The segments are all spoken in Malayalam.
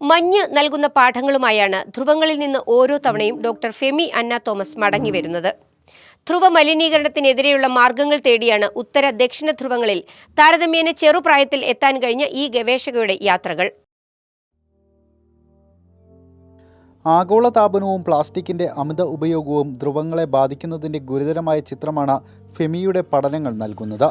മഞ്ഞ് നൽകുന്ന പാഠങ്ങളുമായാണ് ധ്രുവങ്ങളിൽ നിന്ന് ഓരോ തവണയും ഡോക്ടർ ഫെമി അന്ന തോമസ് മടങ്ങി വരുന്നത് ധ്രുവ മലിനീകരണത്തിനെതിരെയുള്ള മാർഗങ്ങൾ തേടിയാണ് ഉത്തര ദക്ഷിണ ധ്രുവങ്ങളിൽ താരതമ്യേന ചെറുപ്രായത്തിൽ എത്താൻ കഴിഞ്ഞ ഈ ഗവേഷകയുടെ യാത്രകൾ. ആഗോള താപനവും പ്ലാസ്റ്റിക്കിന്റെ അമിത ഉപയോഗവും ധ്രുവങ്ങളെ ബാധിക്കുന്നതിന്റെ ഗുരുതരമായ ചിത്രമാണ് ഫെമിയുടെ പഠനങ്ങൾ നൽകുന്നത്.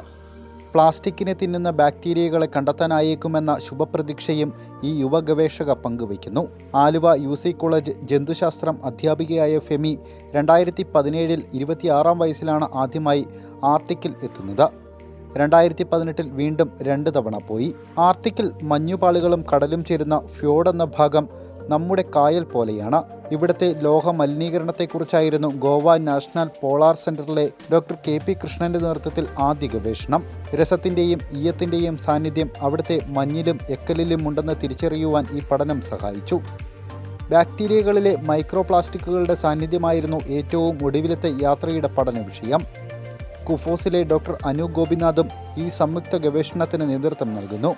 പ്ലാസ്റ്റിക്കിനെ തിന്നുന്ന ബാക്ടീരിയകളെ കണ്ടെത്താനായേക്കുമെന്ന ശുഭപ്രതീക്ഷയും ഈ യുവ ഗവേഷക പങ്കുവയ്ക്കുന്നു. ആലുവ യു സി കോളേജ് ജന്തുശാസ്ത്രം അധ്യാപികയായ ഫെമി രണ്ടായിരത്തി പതിനേഴിൽ ഇരുപത്തിയാറാം വയസ്സിലാണ് ആദ്യമായി ആർട്ടിക്കിൽ എത്തുന്നത്. രണ്ടായിരത്തി പതിനെട്ടിൽ വീണ്ടും രണ്ട് തവണ പോയി. ആർട്ടിക്കിൽ മഞ്ഞുപാളികളും കടലും ചേരുന്ന ഫ്യോഡ് എന്ന ഭാഗം നമ്മുടെ കായൽ പോലെയാണ്. ഇവിടുത്തെ ലോഹ മലിനീകരണത്തെക്കുറിച്ചായിരുന്നു Goa national polar centre doctor K P കൃഷ്ണന്റെ നേതൃത്വത്തിൽ ആദ്യ ഗവേഷണം. രസത്തിന്റെയും ഈയത്തിന്റെയും സാന്നിധ്യം അവിടുത്തെ മഞ്ഞിലും എക്കലിലും ഉണ്ടെന്ന് തിരിച്ചറിയുവാൻ ഈ പഠനം സഹായിച്ചു. ബാക്ടീരിയകളിലെ മൈക്രോ പ്ലാസ്റ്റിക്കുകളുടെ സാന്നിധ്യമായിരുന്നു ഏറ്റവും ഒടുവിലത്തെ യാത്രയുടെ പഠന വിഷയം. കുഫോസിലെ ഡോക്ടർ അനു ഗോപിനാഥും ഈ സംയുക്ത ഗവേഷണത്തിന് നേതൃത്വം നൽകുന്നു.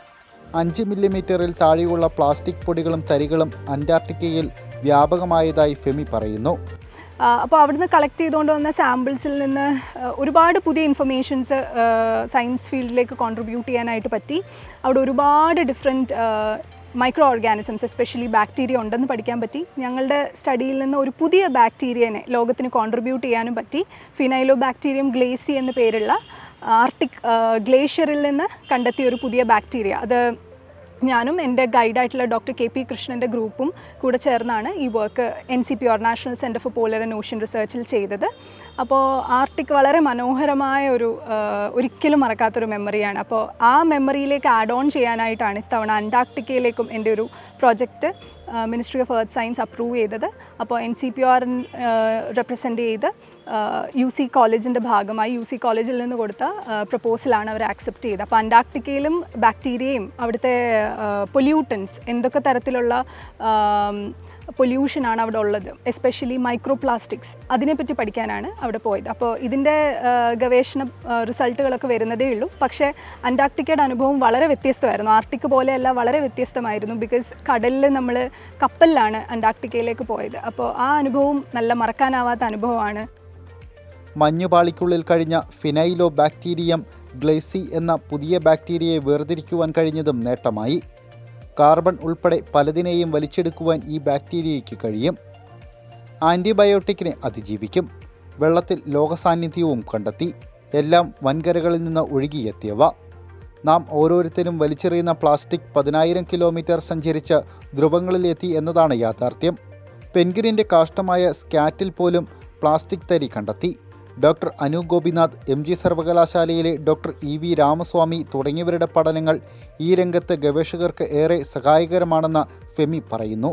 അഞ്ച് മില്ലിമീറ്ററിൽ താഴെയുള്ള പ്ലാസ്റ്റിക് പൊടികളും തരികളും അന്റാർട്ടിക്കയിൽ വ്യാപകമായതായി ഫെമി പറയുന്നു. അപ്പോൾ അവിടുന്ന് കളക്ട് ചെയ്തുകൊണ്ട് വന്ന സാമ്പിൾസിൽ നിന്ന് ഒരുപാട് പുതിയ ഇൻഫർമേഷൻസ് സയൻസ് ഫീൽഡിലേക്ക് കോൺട്രിബ്യൂട്ട് ചെയ്യാനായിട്ട് പറ്റി. അവിടെ ഒരുപാട് different microorganisms especially bacteria ഉണ്ടെന്ന് പഠിക്കാൻ പറ്റി. ഞങ്ങളുടെ സ്റ്റഡിയിൽ നിന്ന് ഒരു പുതിയ ബാക്ടീരിയനെ ലോകത്തിന് കോൺട്രിബ്യൂട്ട് ചെയ്യാനും പറ്റി. ഫിനൈലോ ബാക്ടീരിയം ഗ്ലേസി എന്ന പേരുള്ള ആർട്ടിക് ഗ്ലേഷ്യറിൽ നിന്ന് കണ്ടെത്തിയ ഒരു പുതിയ ബാക്ടീരിയ. അത് ഞാനും എന്റെ ഗൈഡായിട്ടുള്ള ഡോക്ടർ കെ പി കൃഷ്ണന്റെ ഗ്രൂപ്പും കൂടെ ചേർന്നാണ് ഈ work N C P or national centre for polar and ocean റിസർച്ചിൽ ചെയ്തത്. അപ്പോൾ ആർട്ടിക് വളരെ മനോഹരമായ ഒരു ഒരിക്കലും മറക്കാത്തൊരു മെമ്മറിയാണ്. അപ്പോൾ ആ മെമ്മറിയിലേക്ക് ആഡ് ഓൺ ചെയ്യാനായിട്ടാണ് ഇത്തവണ അന്റാർട്ടിക്കയിലേക്കും എന്റെ ഒരു project ministry of earth science approve ചെയ്തത്. അപ്പോൾ N C P R represent ചെയ്ത് യു സി കോളേജിന്റെ ഭാഗമായി യു സി കോളേജിൽ നിന്ന് കൊടുത്ത പ്രപ്പോസലാണ് അവർ ആക്സെപ്റ്റ് ചെയ്തത്. അപ്പോൾ അന്റാർട്ടിക്കയിലും ബാക്ടീരിയയും അവിടുത്തെ പൊല്യൂട്ടൻസ് എന്തൊക്കെ തരത്തിലുള്ള പൊല്യൂഷനാണ് അവിടെ ഉള്ളത് എസ്പെഷ്യലി മൈക്രോ പ്ലാസ്റ്റിക്സ് അതിനെപ്പറ്റി പഠിക്കാനാണ് അവിടെ പോയത്. അപ്പോൾ ഇതിന്റെ ഗവേഷണ റിസൾട്ടുകളൊക്കെ വരുന്നതേ ഉള്ളൂ. പക്ഷേ അന്റാർട്ടിക്കയുടെ അനുഭവം വളരെ വ്യത്യസ്തമായിരുന്നു. ആർട്ടിക് പോലെയല്ല വളരെ വ്യത്യസ്തമായിരുന്നു. ബിക്കോസ് കടലിൽ നമ്മൾ കപ്പലിലാണ് അന്റാർട്ടിക്കയിലേക്ക് പോയത്. അപ്പോൾ ആ അനുഭവം നല്ല മറക്കാനാവാത്ത അനുഭവമാണ്. മഞ്ഞുപാളിക്കുള്ളിൽ കഴിഞ്ഞ ഫിനൈലോ ബാക്ടീരിയം ഗ്ലേസി എന്ന പുതിയ ബാക്ടീരിയയെ വേർതിരിക്കുവാൻ കഴിഞ്ഞതും നേട്ടമായി. കാർബൺ ഉൾപ്പെടെ പലതിനെയും വലിച്ചെടുക്കുവാൻ ഈ ബാക്ടീരിയയ്ക്ക് കഴിയും. ആന്റിബയോട്ടിക്കിനെ അതിജീവിക്കും. വെള്ളത്തിൽ ലോകസാന്നിധ്യവും കണ്ടെത്തി. എല്ലാം വൻകരകളിൽ നിന്ന് ഒഴുകിയെത്തിയവ. നാം ഓരോരുത്തരും വലിച്ചെറിയുന്ന പ്ലാസ്റ്റിക് പതിനായിരം കിലോമീറ്റർ സഞ്ചരിച്ച് ധ്രുവങ്ങളിലെത്തി എന്നതാണ് യാഥാർത്ഥ്യം. പെൻഗുരിന്റെ കാഷ്ടമായ സ്കാറ്റിൽ പോലും പ്ലാസ്റ്റിക് തരി കണ്ടെത്തി. Doctor Anu Gopinath M G സർവകലാശാലയിലെ ഡോക്ടർ ഇ വി രാമസ്വാമി തുടങ്ങിയവരുടെ പഠനങ്ങൾ ഈ രംഗത്ത് ഗവേഷകർക്ക് ഏറെ സഹായകരമാണെന്ന് ഫെമി പറയുന്നു.